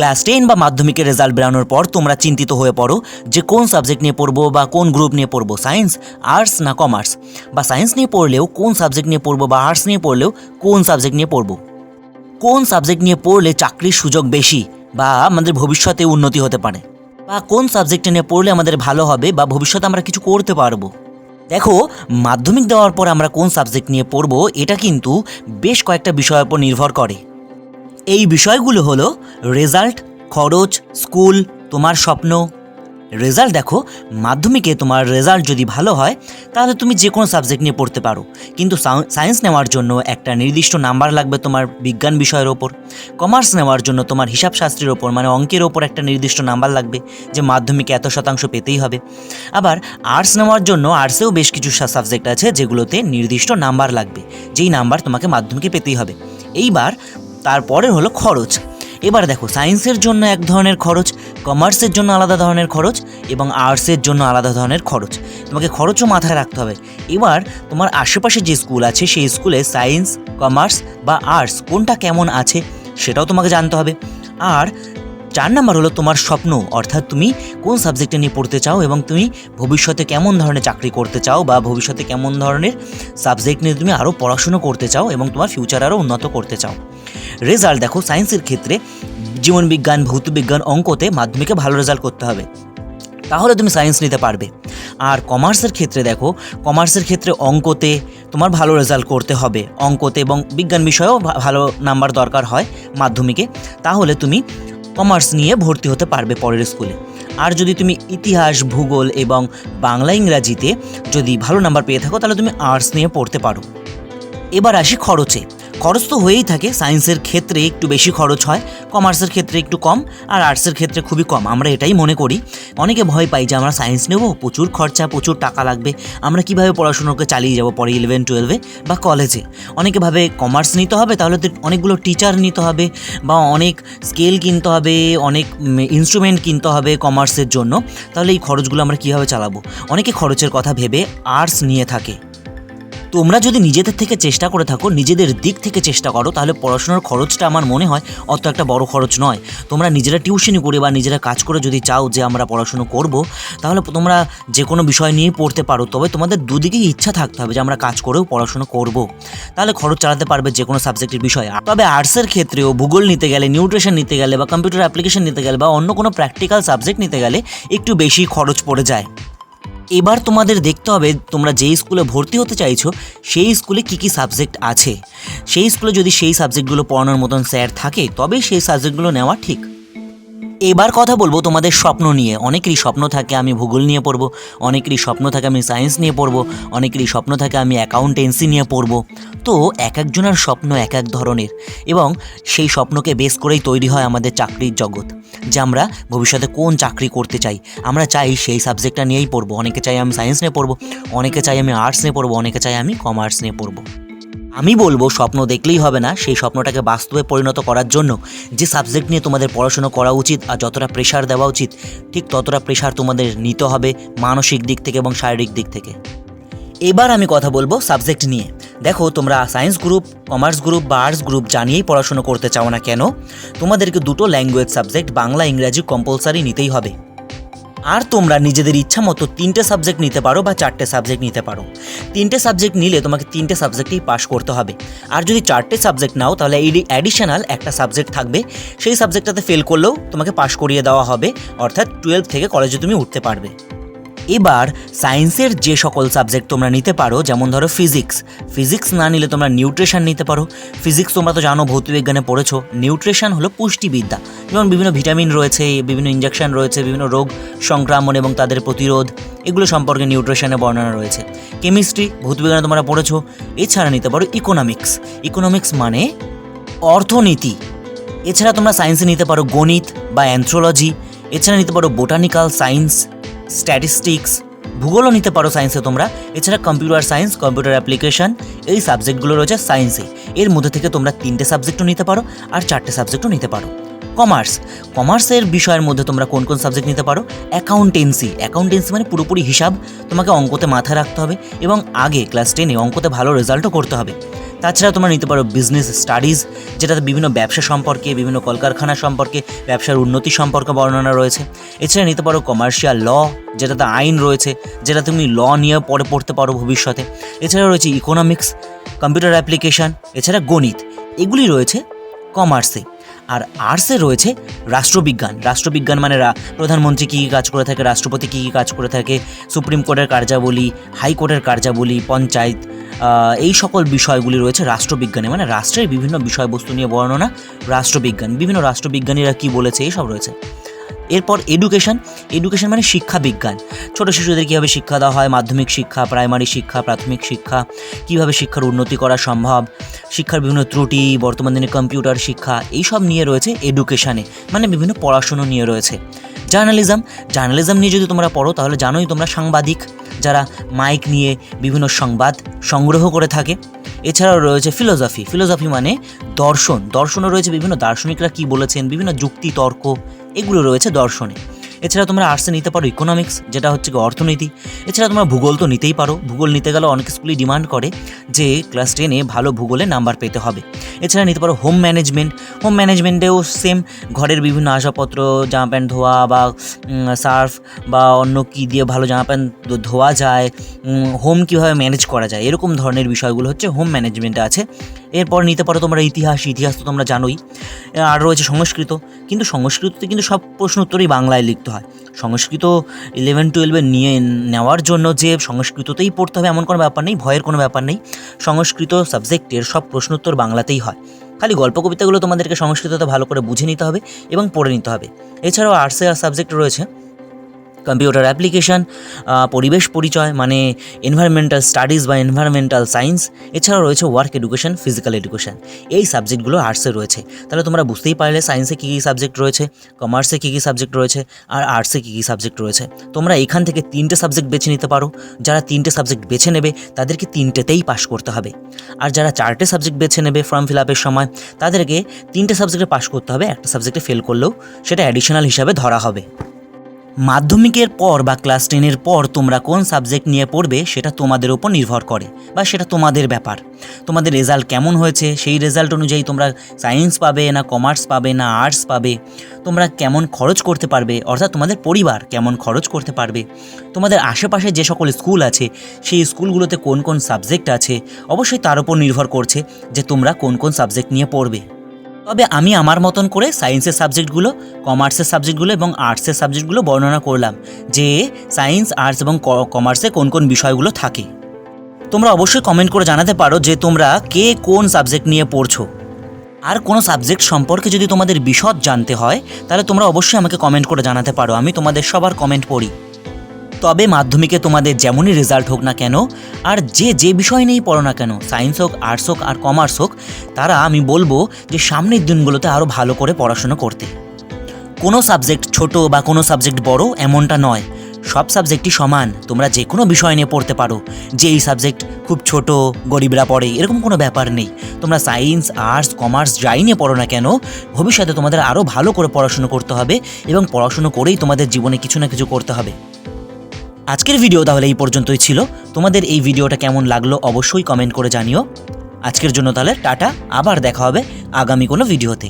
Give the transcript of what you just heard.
Class ten বা মাধ্যমিকের result বেরানোর পর তোমরা চিন্তিত হয়ে পড়ো যে কোন সাবজেক্ট নিয়ে পড়ব বা কোন গ্রুপ নিয়ে পড়ব, সায়েন্স, আর্টস না কমার্স? বা সায়েন্স নিয়ে পড়লেও কোন সাবজেক্ট নিয়ে পড়ব বা আর্টস নিয়ে পড়লেও কোন সাবজেক্ট নিয়ে পড়ব? কোন সাবজেক্ট নিয়ে পড়লে চাকরির সুযোগ বেশি বা আমাদের ভবিষ্যতে উন্নতি হতে পারে? বা কোন সাবজেক্ট নিয়ে পড়লে আমাদের ভালো হবে বা ভবিষ্যতে আমরা কিছু করতে পারব? দেখো, মাধ্যমিক দেওয়ার পর আমরা কোন সাবজেক্ট নিয়ে পড়ব এটা কিন্তু বেশ কয়েকটা বিষয়ের উপর নির্ভর করে। এই বিষয়গুলো হলো রেজাল্ট, খরচ, স্কুল, তোমার স্বপ্ন। রেজাল্ট দেখো, মাধ্যমিকে তোমার রেজাল্ট যদি ভালো হয়, তাহলে তুমি যে কোনো সাবজেক্ট নিয়ে পড়তে পারো। কিন্তু সায়েন্স নেওয়ার জন্য একটা নির্দিষ্ট নাম্বার লাগবে তোমার বিজ্ঞান বিষয়ের ওপর। কমার্স নেওয়ার জন্য তোমার হিসাবশাস্ত্রের ওপর মানে অঙ্কের ওপর একটা নির্দিষ্ট নাম্বার লাগবে, যে মাধ্যমিকে এত শতাংশ পেতেই হবে। আবার আর্টস নেওয়ার জন্য আর্টসেও বেশ কিছু সাবজেক্ট আছে যেগুলোতে নির্দিষ্ট নাম্বার লাগবে, যেই নাম্বার তোমাকে মাধ্যমিকে পেতেই হবে। এইবার তারপরে হলো খরচ। এবার দেখো সায়েন্সের জন্য এক ধরনের খরচ কমার্সের জন্য আলাদা ধরনের খরচ এবং আর্টসের জন্য আলাদা ধরনের খরচ। তোমাকে খরচও মাথায় রাখতে হবে। এবার তোমার আশেপাশে যে স্কুল আছে, সেই স্কুলে সায়েন্স কমার্স বা আর্টস কোনটা কেমন আছে, সেটাও তোমাকে জানতে হবে। আর চার নাম্বার হলো তোমার স্বপ্ন, অর্থাৎ তুমি কোন সাবজেক্টে নিয়ে পড়তে চাও এবং তুমি ভবিষ্যতে কেমন ধরনের চাকরি করতে চাও বা ভবিষ্যতে কেমন ধরনের সাবজেক্ট নিয়ে তুমি আরও পড়াশুনো করতে চাও এবং তোমার ফিউচার আরও উন্নত করতে চাও। রেজাল্ট দেখো সায়েন্সের ক্ষেত্রে জীবনবিজ্ঞান ভৌতবিজ্ঞান অঙ্কতে মাধ্যমিকে ভালো রেজাল্ট করতে হবে। তাহলে তুমি সায়েন্স নিতে পারবে। আর কমার্সের ক্ষেত্রে দেখো কমার্সের ক্ষেত্রে অঙ্কতে তোমার ভালো রেজাল্ট করতে হবে। অঙ্কতে এবং বিজ্ঞান বিষয়েও ভালো নাম্বার দরকার হয় মাধ্যমিকে। তাহলে তুমি কমার্স নিয়ে ভর্তি হতে পারবে পরের স্কুলে। আর যদি তুমি ইতিহাস, ভূগোল এবং বাংলা, ইংরাজিতে যদি ভালো নাম্বার পেয়ে থাকো, তাহলে তুমি আর্টস নিয়ে পড়তে পারো। এবার আসি খরচে। খরচ তো হয়েই থাকে সায়েন্সের ক্ষেত্রে একটু বেশি খরচ হয় কমার্সের ক্ষেত্রে একটু কম, আর আর্টসের ক্ষেত্রে খুবই কম, আমরা এটাই মনে করি। অনেকে ভয় পাই যে আমরা সায়েন্স নেব, প্রচুর খরচা, প্রচুর টাকা লাগবে, আমরা কীভাবে পড়াশোনাকে চালিয়ে যাব পরে ইলেভেন টুয়েলভে বা কলেজে অনেকে ভাবে কমার্স নিতে হবে, তাহলে তো অনেকগুলো টিচার নিতে হবে, বা অনেক স্কেল কিনতে হবে, অনেক ইনস্ট্রুমেন্ট কিনতে হবে কমার্সের জন্য, তাহলে এই খরচগুলো আমরা কীভাবে চালাবো? অনেকে খরচের কথা ভেবে আর্টস নিয়ে থাকে। তোমরা যদি নিজেদের থেকে চেষ্টা করে থাকো, নিজেদের দিক থেকে চেষ্টা করো, তাহলে পড়াশোনার খরচটা আমার মনে হয় অত একটা বড় খরচ নয়। তোমরা নিজেরা টিউশনি করে বা নিজেরা কাজ করে যদি চাও যে আমরা পড়াশুনো করব, তাহলে তোমরা যে কোনো বিষয় নিয়েই পড়তে পারো। তবে তোমাদের দুদিকেই ইচ্ছা থাকতে হবে যে আমরা কাজ করেও পড়াশুনো করব। তাহলে খরচ চালাতে পারবে যে কোনো সাবজেক্টের বিষয়ে। তবে আর্টসের ক্ষেত্রেও ভূগোল নিতে গেলে নিউট্রিশন নিতে গেলে বা কম্পিউটার অ্যাপ্লিকেশন নিতে গেলে বা অন্য কোনো প্র্যাকটিক্যাল সাবজেক্ট নিতে গেলে একটু বেশি খরচ পড়ে যায়। এবার তোমাদের দেখতে হবে তোমরা যেই স্কুলে ভর্তি হতে চাইছো, সেই স্কুলে কী কী সাবজেক্ট আছে। সেই স্কুলে যদি সেই সাবজেক্টগুলো পড়ানোর মতন স্যার থাকে, তবেই সেই সাবজেক্টগুলো নেওয়া ঠিক। এবার কথা বলব তোমাদের স্বপ্ন নিয়ে। অনেকেরই স্বপ্ন থাকে আমি ভূগোল নিয়ে পড়ব, অনেকেরই স্বপ্ন থাকে আমি সায়েন্স নিয়ে পড়ব, অনেকেরই স্বপ্ন থাকে আমি অ্যাকাউন্টেন্সি নিয়ে পড়ব। তো এক একজনের স্বপ্ন এক এক ধরনের এবং সেই স্বপ্নকে বেস করেই তৈরি হয় আমাদের চাকরির জগৎ যে আমরা ভবিষ্যতে কোন চাকরি করতে চাই। আমরা চাই সেই সাবজেক্টটা নিয়েই পড়ব। অনেকে চাই আমি সায়েন্স নিয়ে পড়ব, অনেকে চাই আমি আর্টস নিয়ে পড়ব, অনেকে চাই আমি কমার্স নিয়ে পড়ব। আমি বলব, স্বপ্ন দেখলেই হবে না। সেই স্বপ্নটাকে বাস্তবে পরিণত করার জন্য যে সাবজেক্ট নিয়ে তোমাদের পড়াশোনা করা উচিত আর যতটা প্রেশার দেওয়া উচিত, ঠিক ততটা প্রেশার তোমাদের নিতে হবে মানসিক দিক থেকে এবং শারীরিক দিক থেকে। এবার আমি কথা বলব সাবজেক্ট নিয়ে। দেখো, তোমরা সায়েন্স গ্রুপ কমার্স গ্রুপ বা আর্টস গ্রুপ জানিয়েই পড়াশোনা করতে চাও না কেন, তোমাদেরকে দুটো ল্যাঙ্গুয়েজ সাবজেক্ট বাংলা, ইংরাজি কম্পালসারি নিতেই হবে। আর তোমরা নিজেদের ইচ্ছা মতো তিনটে সাবজেক্ট নিতে পারো বা চারটে সাবজেক্ট নিতে পারো। তিনটে সাবজেক্ট নিলে তোমাকে তিনটে সাবজেক্টেই পাশ করতে হবে। আর যদি চারটে সাবজেক্ট নাও, তাহলে এই অ্যাডিশনাল একটা সাবজেক্ট থাকবে। সেই সাবজেক্টটাতে ফেল করলেও তোমাকে পাশ করিয়ে দেওয়া হবে। অর্থাৎ টুয়েলভ থেকে কলেজে তুমি উঠতে পারবে। এবার সায়েন্সের যে সকল সাবজেক্ট তোমরা নিতে পারো, যেমন ধরো ফিজিক্স। ফিজিক্স না নিলে তোমরা নিউট্রিশন নিতে পারো। ফিজিক্স তোমরা তো জানো ভৌতবিজ্ঞানে পড়েছো। নিউট্রিশন হলো পুষ্টিবিদ্যা। যেমন বিভিন্ন ভিটামিন রয়েছে, বিভিন্ন ইঞ্জেকশন রয়েছে, বিভিন্ন রোগ সংক্রমণ এবং তাদের প্রতিরোধ, এগুলো সম্পর্কে নিউট্রিশনে বর্ণনা রয়েছে। কেমিস্ট্রি ভৌতবিজ্ঞানে তোমরা পড়েছো। এছাড়া নিতে পারো ইকোনমিক্স ইকোনমিক্স মানে অর্থনীতি। এছাড়া তোমরা সায়েন্সে নিতে পারো গণিত বা অ্যান্থ্রোলজি এছাড়া নিতে পারো বোটানিক্যাল সায়েন্স স্ট্যাটিস্টিক্স ভূগোলও নিতে পারো সায়েন্সে তোমরা। এছাড়া কম্পিউটার সায়েন্স কম্পিউটার অ্যাপ্লিকেশন এই সাবজেক্টগুলো রয়েছে সায়েন্সে এর মধ্যে থেকে তোমরা তিনটে সাবজেক্টও নিতে পারো আর চারটে সাবজেক্টও নিতে পারো। কমার্স কমার্সের বিষয়ের মধ্যে তোমরা কোন কোন সাবজেক্ট নিতে পারো? অ্যাকাউন্টেন্সি অ্যাকাউন্টেন্সি মানে পুরোপুরি হিসাব। তোমাকে অঙ্কতে মাথায় রাখতে হবে এবং আগে ক্লাস টেনে অঙ্কতে ভালো রেজাল্টও করতে হবে। তাছাড়া তোমরা নিতে পারো বিজনেস স্টাডিজ যেটাতে বিভিন্ন ব্যবসা সম্পর্কে, বিভিন্ন কলকারখানা সম্পর্কে, ব্যবসার উন্নতি সম্পর্কে বর্ণনা রয়েছে। এছাড়া নিতে পারো কমার্শিয়াল ল যেটাতে আইন রয়েছে, যেটা তুমি ল নিয়ে পরে পড়তে পারো ভবিষ্যতে। এছাড়া রয়েছে ইকোনমিক্স কম্পিউটার অ্যাপ্লিকেশান এছাড়া গণিত। এগুলি রয়েছে কমার্সে আর আর্টসে রয়েছে রাষ্ট্রবিজ্ঞান। রাষ্ট্রবিজ্ঞান মানে প্রধানমন্ত্রী কী কী কাজ করে থাকে, রাষ্ট্রপতি কী কী কাজ করে থাকে, সুপ্রিম কোর্টের কার্যাবলী, হাইকোর্টের কার্যাবলী, পঞ্চায়েত এই সকল বিষয়গুলি রয়েছে রাষ্ট্রবিজ্ঞানে মানে রাষ্ট্রের বিভিন্ন বিষয়বস্তু নিয়ে বর্ণনা, রাষ্ট্রবিজ্ঞান, বিভিন্ন রাষ্ট্রবিজ্ঞানীরা কি বলেছে, এইসব রয়েছে। এরপর এডুকেশন এডুকেশন মানে শিক্ষা বিজ্ঞান। ছোট শিশুদের কীভাবে শিক্ষা দেওয়া হয়? মাধ্যমিক শিক্ষা প্রাইমারি শিক্ষা, প্রাথমিক শিক্ষা, কীভাবে শিক্ষার উন্নতি করা সম্ভব? শিক্ষার বিভিন্ন ত্রুটি, বর্তমান দিনে কম্পিউটার শিক্ষা, এইসব নিয়ে রয়েছে এডুকেশানে মানে বিভিন্ন পড়াশুনো নিয়ে রয়েছে। জার্নালিজম জার্নালিজম নিয়ে যদি তোমরা পড়ো, তাহলে জানোই তোমরা সাংবাদিক, যারা মাইক নিয়ে বিভিন্ন সংবাদ সংগ্রহ করে থাকে। এছাড়াও রয়েছে ফিলোসফি ফিলোসফি মানে দর্শন। দর্শনও রয়েছে বিভিন্ন দার্শনিকরা কী বলেছেন? বিভিন্ন যুক্তি, তর্ক এগুলো রয়েছে দর্শনে। এছাড়া তোমরা আর্টসে নিতে পারো ইকোনমিক্স যেটা হচ্ছে অর্থনীতি। এছাড়া তোমরা ভূগোল তো নিতেই পারো। ভূগোল নিতে গেলে অনেক স্কুলই ডিমান্ড করে যে ক্লাস টেনে ভালো ভূগোলে নাম্বার পেতে হবে। এছাড়া নিতে পারো হোম ম্যানেজমেন্ট হোম ম্যানেজমেন্টেও সেম ঘরের বিভিন্ন আসবাবপত্র জামা প্যান্ট ধোয়া বা সার্ফ বা অন্য কী দিয়ে ভালো জামা প্যান্ট ধোয়া যায় হোম কীভাবে ম্যানেজ করা যায়, এরকম ধরনের বিষয়গুলো হচ্ছে হোম ম্যানেজমেন্টে আছে। এরপর নিতে পারো তোমরা ইতিহাস ইতিহাস তো তোমরা জানোই। আর রয়েছে সংস্কৃত, কিন্তু সংস্কৃততে কিন্তু সব প্রশ্ন উত্তরই বাংলায় লিখতে হয়। সংস্কৃত ইলেভেন টুয়েলভে নিয়ে নেওয়ার জন্য যে সংস্কৃততেই পড়তে হবে এমন কোনো ব্যাপার নেই, ভয়ের কোনো ব্যাপার নেই। সংস্কৃত সাবজেক্টের সব প্রশ্ন উত্তর বাংলাতেই হয়। খালি গল্প কবিতাগুলো তোমাদেরকে সংস্কৃততে ভালো করে বুঝে নিতে হবে এবং পড়ে নিতে হবে। এছাড়াও আর্টসের সাবজেক্ট রয়েছে। কম্পিউটার অ্যাপ্লিকেশান পরিবেশ পরিচয় মানে এনভায়রনমেন্টাল স্টাডিজ বা এনভায়রনমেন্টাল সায়েন্স এছাড়াও রয়েছে ওয়ার্ক এডুকেশন ফিজিক্যাল এডুকেশন এই সাবজেক্টগুলো আর্টসে রয়েছে। তাহলে তোমরা বুঝতেই পারলে সায়েন্সে কী কী সাবজেক্ট রয়েছে কমার্সে কী কী সাবজেক্ট রয়েছে, আর আর্টসে কী কী সাবজেক্ট রয়েছে। তোমরা এখান থেকে তিনটে সাবজেক্ট বেছে নিতে পারো। যারা তিনটে সাবজেক্ট বেছে নেবে, তাদেরকে তিনটেতেই পাশ করতে হবে। আর যারা চারটে সাবজেক্ট বেছে নেবে ফর্ম ফিল আপের সময়, তাদেরকে তিনটে সাবজেক্টে পাশ করতে হবে, একটা সাবজেক্টে ফেল করলেও সেটা অ্যাডিশনাল হিসাবে ধরা হবে। মাধ্যমিকের পর বা ক্লাস টেনের পর তোমরা কোন সাবজেক্ট নিয়ে পড়বে সেটা তোমাদের ওপর নির্ভর করে বা সেটা তোমাদের ব্যাপার। তোমাদের রেজাল্ট কেমন হয়েছে সেই রেজাল্ট অনুযায়ী তোমরা সায়েন্স পাবে না কমার্স পাবে না আর্টস পাবে। তোমরা কেমন খরচ করতে পারবে অর্থাৎ তোমাদের পরিবার কেমন খরচ করতে পারবে। তোমাদের আশেপাশে যে সকল স্কুল আছে সেই স্কুলগুলোতে কোন কোন সাবজেক্ট আছে অবশ্যই তার উপর নির্ভর করছে যে তোমরা কোন কোন সাবজেক্ট নিয়ে পড়বে। তবে আমি আমার মতন করে সায়েন্সের সাবজেক্টগুলো কমার্সের সাবজেক্টগুলো এবং আর্টসের সাবজেক্টগুলো বর্ণনা করলাম, যে সায়েন্স আর্টস এবং কমার্সে কোন কোন বিষয়গুলো থাকে। তোমরা অবশ্যই কমেন্ট করে জানাতে পারো যে তোমরা কে কোন সাবজেক্ট নিয়ে পড়ছো। আর কোনো সাবজেক্ট সম্পর্কে যদি তোমাদের বিশদ জানতে হয়, তাহলে তোমরা অবশ্যই আমাকে কমেন্ট করে জানাতে পারো, আমি তোমাদের সবার কমেন্ট পড়ি। তবে মাধ্যমিকে তোমাদের যেমনই রেজাল্ট হোক না কেন, আর যে যে বিষয় নিয়েই পড়ো না কেন সায়েন্স হোক আর্টস হোক, আর কমার্স হোক, তারা আমি বলব যে সামনের দিনগুলোতে আরও ভালো করে পড়াশুনো করতে। কোনো সাবজেক্ট ছোট বা কোনো সাবজেক্ট বড় এমনটা নয়। সব সাবজেক্টই সমান, তোমরা যে কোনো বিষয় নিয়ে পড়তে পারো। যে এই সাবজেক্ট খুব ছোট, গরিবরা পড়ে, এরকম কোনো ব্যাপার নেই। তোমরা সায়েন্স আর্টস কমার্স যাই নিয়ে পড়ো না কেন, ভবিষ্যতে তোমাদের আরও ভালো করে পড়াশুনো করতে হবে এবং পড়াশুনো করেই তোমাদের জীবনে কিছু না কিছু করতে হবে। আজকের ভিডিও তাহলে এই পর্যন্তই ছিল। তোমাদের এই ভিডিওটা কেমন লাগল অবশ্যই কমেন্ট করে জানিও। আজকের জন্য তাহলে টাটা, আবার দেখা হবে আগামী কোনো ভিডিওতে।